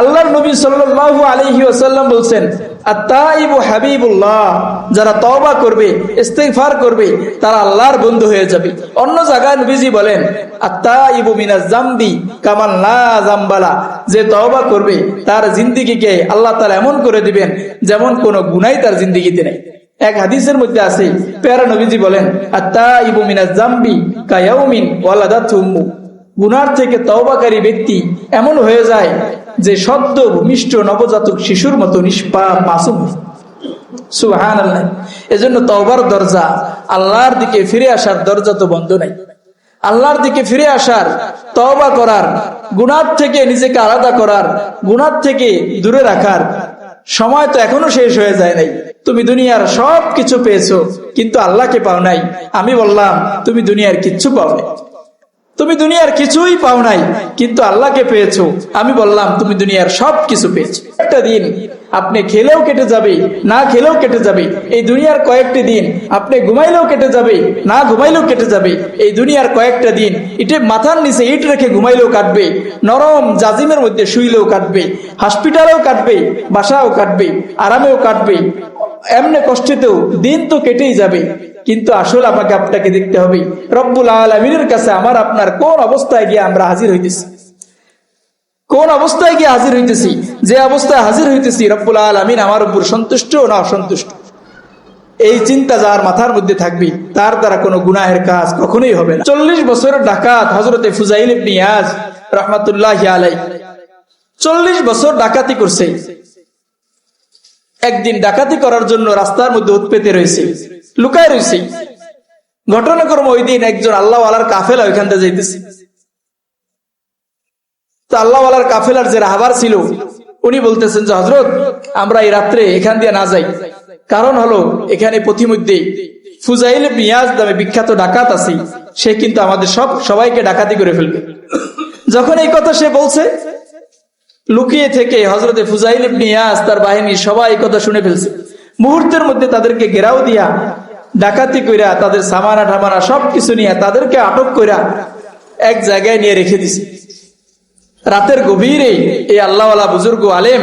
আল্লাহর নবী সাল্লাল্লাহু আলাইহি ওয়াসাল্লাম হাবিবুল্লাহ যারা তওবা করবে, ইস্তিগফার করবে, তারা আল্লাহর বন্ধু হয়ে যাবে। অন্য জায়গায় নবীজি বলেন মিনাজ কামান লা জামবালা যে তওবা করবে, তার জিন্দেগিকে আল্লাহ তাআলা এমন করে দিবেন যেমন কোনো গুনাহ তার জিন্দেগিতে নেই। এক হাদিসের মধ্যে আছে, প্যারা নবীজি বলেন, আত্তাইবু মিনাজ জামবি কায়াউমিন ওয়ালাদাতু উম্মু গুনার থেকে তওবাকারী ব্যক্তি এমন হয়ে যায় যে সদ্য ভূমিষ্ঠ নবজাতক শিশুর মতো নিষ্পাপ সুহান আল্লাহ এজন্য তওবার দরজা আল্লাহর দিকে ফিরে আসার দরজা তো বন্ধ নাই। আল্লাহর দিকে ফিরে আসার, তওবা করার গুনার থেকে নিজেকে আলাদা করার গুনার থেকে দূরে রাখার সময় তো এখনও শেষ হয়ে যায় নাই। তুমি দুনিয়ার সব কিছু পেয়েছ, কিন্তু আল্লাহকে পাও নাই। আমি বললাম, তুমি দুনিয়ার কিচ্ছু পাও নাই। তুমি দুনিয়ার কিছুই পাও নাই, কিন্তু আল্লাহকে পেয়েছ। আমি বললাম, তুমি দুনিয়ার সব কিছু পেয়েছ। একটা দিন আপনি খেলেও কেটে যাবে, না খেলেও কেটে যাবে। এই দুনিয়ার কয়েকটি দিন আপনি ঘুমাইলেও কেটে যাবে, না ঘুমাইলেও কেটে যাবে। এই দুনিয়ার কয়েকটা দিন ইটে মাথার নিচে ইট রেখে ঘুমাইলেও কাটবে, নরম জাজিমের মধ্যে শুইলেও কাটবে হসপিটালেও কাটবে, বাসাও কাটবে, আরামেও কাটবে। এমনি কষ্টেতেও দিন তো কেটেই যাবে। কিন্তু আসল আমাকে আপনাকে দেখতে হবে। রব্বুল আলমিনের কাছে আমার আপনার কোন অবস্থায় গিয়ে আমরা হাজির হইতেছি? কোন অবস্থায় গিয়ে হাজির হইতেছি? যে অবস্থায় হাজির হইতেছি, রব্বুল আলমিন আমার উপর সন্তুষ্ট না অসন্তুষ্ট? এই চিন্তা যার মাথার মধ্যে থাকবে, তার দ্বারা কোনো গুনাহের কাজ কখনোই হবে না। চল্লিশ বছরের ডাকাত হজরতে ফুজাইল পিয়াজ রহমতুল্লাহ আলাই চল্লিশ বছর ডাকাতি করছে। একদিন ডাকাতি করার জন্য রাস্তার মধ্যে উৎপেতে রয়েছে, লুকায় রয়েছে। ঘটনাক্রম ওই দিন একজন আল্লাহ আলার কাফেলা ওইখান থেকে যাইতেছে। তো আল্লাহ কাফেলার যে রাহাবার ছিল, উনি বলতেছেন যে হজরত আমরা এই রাত্রে এখান দিয়ে না যাই। কারণ হলো, এখানে পথিমধ্যে ফুজাইল পিয়াজ নামে বিখ্যাত ডাকাত আছে। সে কিন্তু আমাদের সব সবাইকে ডাকাতি করে ফেলবে। যখন এই কথা সে বলছে লুকিয়ে থেকে হজরতে ফুজাইল পিয়াজ তার বাহিনী সবাই কথা শুনে ফেলছে। মুহূর্তের মধ্যে তাদেরকে ঘেরাও দিয়া, ডাকাতি কইরা, তাদের সামানা ঠামানা সবকিছু নিয়ে তাদেরকে আটক কইরা এক জায়গায় নিয়ে রেখে দিছে। রাতের গভীরে এই আল্লাহওয়ালা বুজুর্গ আলেম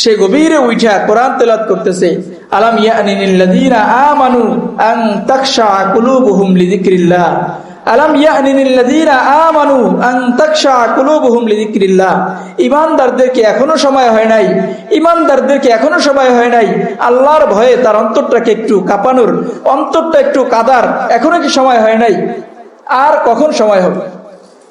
সে গভীরে উঠা কোরআন তেলাত করতেছে, আলাম ইয়ানিল্লাযীনা আমানু আন তাখশা কুলুবুহুম লিযিকরিল্লাহ? সময় হয় নাই। এখনও সময় হয় নাই। আল্লাহর ভয়ে তার অন্তরটাকে একটু কাঁপানোর, অন্তরটা একটু কাদার এখনও কি সময় হয় নাই? আর কখন সময় হবে?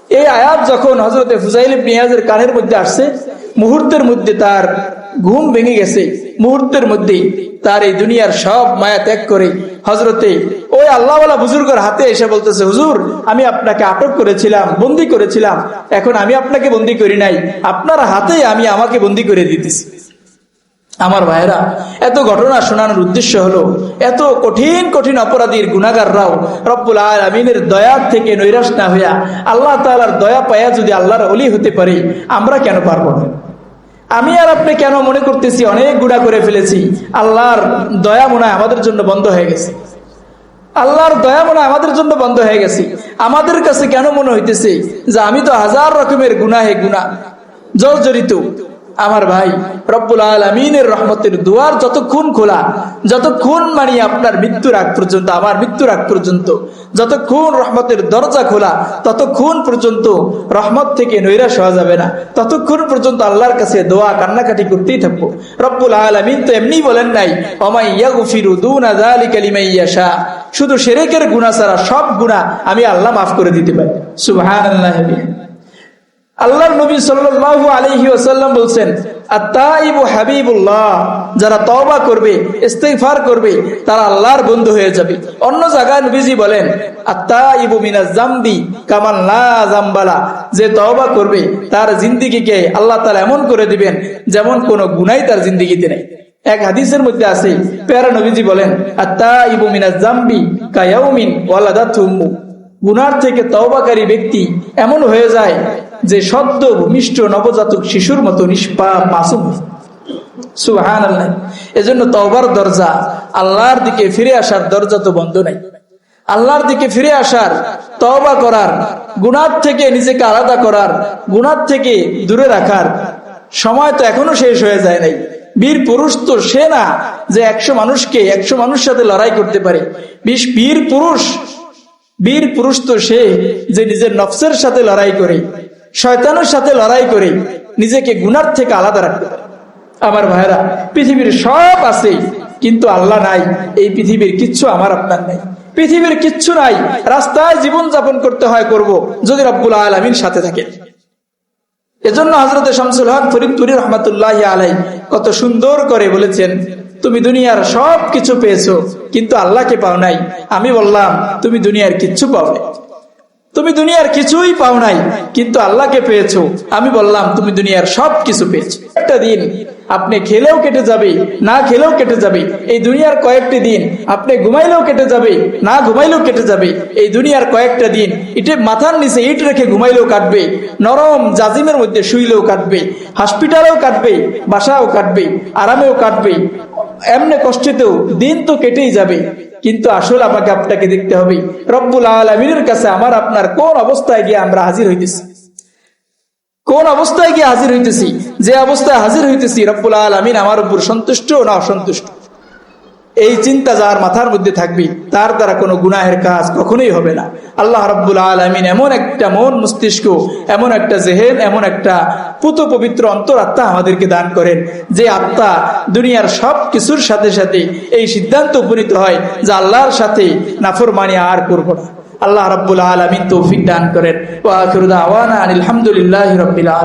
এই আয়াত যখন হজরতে ফুজাইল নিয়াজের কানের মধ্যে আসছে, মুহূর্তের মধ্যে তার ঘুম ভেঙে গেছে। মুহূর্তের মধ্যে তার এই দুনিয়ার সব মায়া ত্যাগ করে হজরতে ওই আল্লাহওয়ালা বুজুর্গের হাতে এসে বলতেছে, হুজুর, আমি আপনাকে আটক করেছিলাম, বন্দি করেছিলাম। এখন আমি আপনাকে বন্দি করি নাই। আপনার হাতে আমি আমাকে বন্দি করে দিতেছি। আমার ভাইরা এত ঘটনা শোনানোর উদ্দেশ্য হলো, এত কঠিন কঠিন অপরাধীর গুণাগাররাও রব্বুল আমিনের দয়া থেকে নৈরাশ না হইয়া আল্লাহ তালার দয়া পায়া যদি আল্লাহর অলি হতে পারে, আমরা কেন পারব না? আমি আর আপনি কেন মনে করতেছি অনেক গুড়া করে ফেলেছি? আল্লাহর দয়া মনে আমাদের জন্য বন্ধ হয়ে গেছে। আল্লাহর দয়া মনে আমাদের জন্য বন্ধ হয়ে গেছে। আমাদের কাছে কেন মনে হইতেছে যে আমি তো হাজার রকমের গুনাহে গুণা, জর্জরিত। আমার ভাই, রব্বুল আলমিনের রহমতের দুয়ার যতক্ষণ খোলা, যতক্ষণ মানে আপনার মৃত্যুর আগ পর্যন্ত, আমার মৃত্যুর আগ পর্যন্ত, যতক্ষণ রহমতের দরজা খোলা, ততক্ষণ পর্যন্ত রহমত থেকে নৈরাশ হওয়া যাবে না। ততক্ষণ পর্যন্ত আল্লাহর কাছে দোয়া কান্নাকাটি করতেই থাকব। রব্বুল আলমিন তো এমনি বলেন নাই অমাইয়া শুধু সেরেকের গুণা ছাড়া সব গুণা আমি আল্লাহ মাফ করে দিতে পারি। সুবাহ আল্লাহর নবী সাল্লাল্লাহু আলাইহি ওয়াসাল্লাম হাবিবুল্লাহ যারা তওবা করবে, ইস্তিগফার করবে, তারা আল্লাহর বন্ধু হয়ে যাবে। অন্য জায়গায় নবীজি বলেন মিনাজ লা জামবালা যে তওবা করবে, তার জিন্দেগিকে আল্লাহ তাআলা এমন করে দিবেন যেমন কোনো গুনাহ তার জিন্দেগিতে নেই। এক হাদিসের মধ্যে আছে, পেয়ারা নবীজি বলেন, আত্তাইবু মিনাজ জামবি কায়াউমিন ওয়ালাদাতু উম্মু গুনার থেকে তওবাকারী ব্যক্তি এমন হয়ে যায় যে সদ্য ভূমিষ্ঠ নবজাতক শিশুর মতো নিষ্পাপ মাসুম। সুহান আল্লাহ এজন্য তওবার দরজা আল্লাহর দিকে ফিরে আসার দরজা তো বন্ধ নাই। আল্লাহর দিকে ফিরে আসার, তওবা করার গুনার থেকে নিজেকে আলাদা করার গুনার থেকে দূরে রাখার সময় তো এখনও শেষ হয়ে যায় নাই। বীর পুরুষ তো সে না যে একশো মানুষকে একশো মানুষ সাথে লড়াই করতে পারে। বিশ বীর পুরুষ বীর পুরুষ তো সে যে নিজের নফসের সাথে লড়াই করে। শয়তানের সাথে লড়াই করে নিজেকে গুনার থেকে আলাদা রাখতে পারে। আমার ভাইরা পৃথিবীর সব আছে, কিন্তু আল্লাহ নাই। এই পৃথিবীর কিচ্ছু আমার আপনার নাই। পৃথিবীর কিচ্ছু নাই। রাস্তায় জীবন যাপন করতে হয়, করব যদি রব্বুল আলমিন সাথে থাকেন। এজন্য হজরত শামসুল হক ফরিদপুরি রহমতুল্লাহ আলাই কত সুন্দর করে বলেছেন, তুমি দুনিয়ার সব কিছু পেয়েছ, কিন্তু আল্লাহকে পাও নাই। আমি বললাম, তুমি দুনিয়ার কিচ্ছু নাই। তুমি দুনিয়ার কিছুই পাও নাই, কিন্তু আল্লাহকে পেয়েছ। আমি বললাম, তুমি দুনিয়ার সব কিছু পেয়েছ। একটা দিন আপনি খেলেও কেটে যাবে, না খেলেও কেটে যাবে। এই দুনিয়ার কয়েকটি দিন আপনি ঘুমাইলেও কেটে যাবে, না ঘুমাইলেও কেটে যাবে। এই দুনিয়ার কয়েকটা দিন ইটে মাথার নিচে ইট রেখে ঘুমাইলেও কাটবে, নরম জাজিমের মধ্যে শুইলেও কাটবে হসপিটালেও কাটবে, বাসাও কাটবে, আরামেও কাটবে। এমনি কষ্টেতেও দিন তো কেটেই যাবে, কিন্তু আসল আমাকে আপনাকে দেখতে হবে। রব্বুল আলমিনের কাছে আমার আপনার কোন অবস্থায় গিয়ে আমরা হাজির হইতেছি? কোন অবস্থায় গিয়ে হাজির হইতেছি? যে অবস্থায় হাজির হইতেছি, রব্বুল আলমিন আমার উপর সন্তুষ্ট না অসন্তুষ্ট? এই চিন্তা যার মাথার মধ্যে থাকবে, তার দ্বারা কোনো গুনাহের কাজ কখনোই হবে না। আল্লাহ রব্বুল আলমিন এমন একটা মন মস্তিষ্ক, এমন একটা জেহেন, এমন একটা পুত পবিত্র অন্তরাত্মা আমাদেরকে দান করেন, যে আত্মা দুনিয়ার সব কিছুর সাথে সাথে এই সিদ্ধান্ত উপনীত হয় যে আল্লাহর সাথে নাফরমানি আর করব না। আল্লাহ রব্বুল আলমিন তৌফিক দান করেন। ওয়া আখিরু দাওয়ানা আনিল হামদুলিল্লাহি রাব্বিল আলামিন।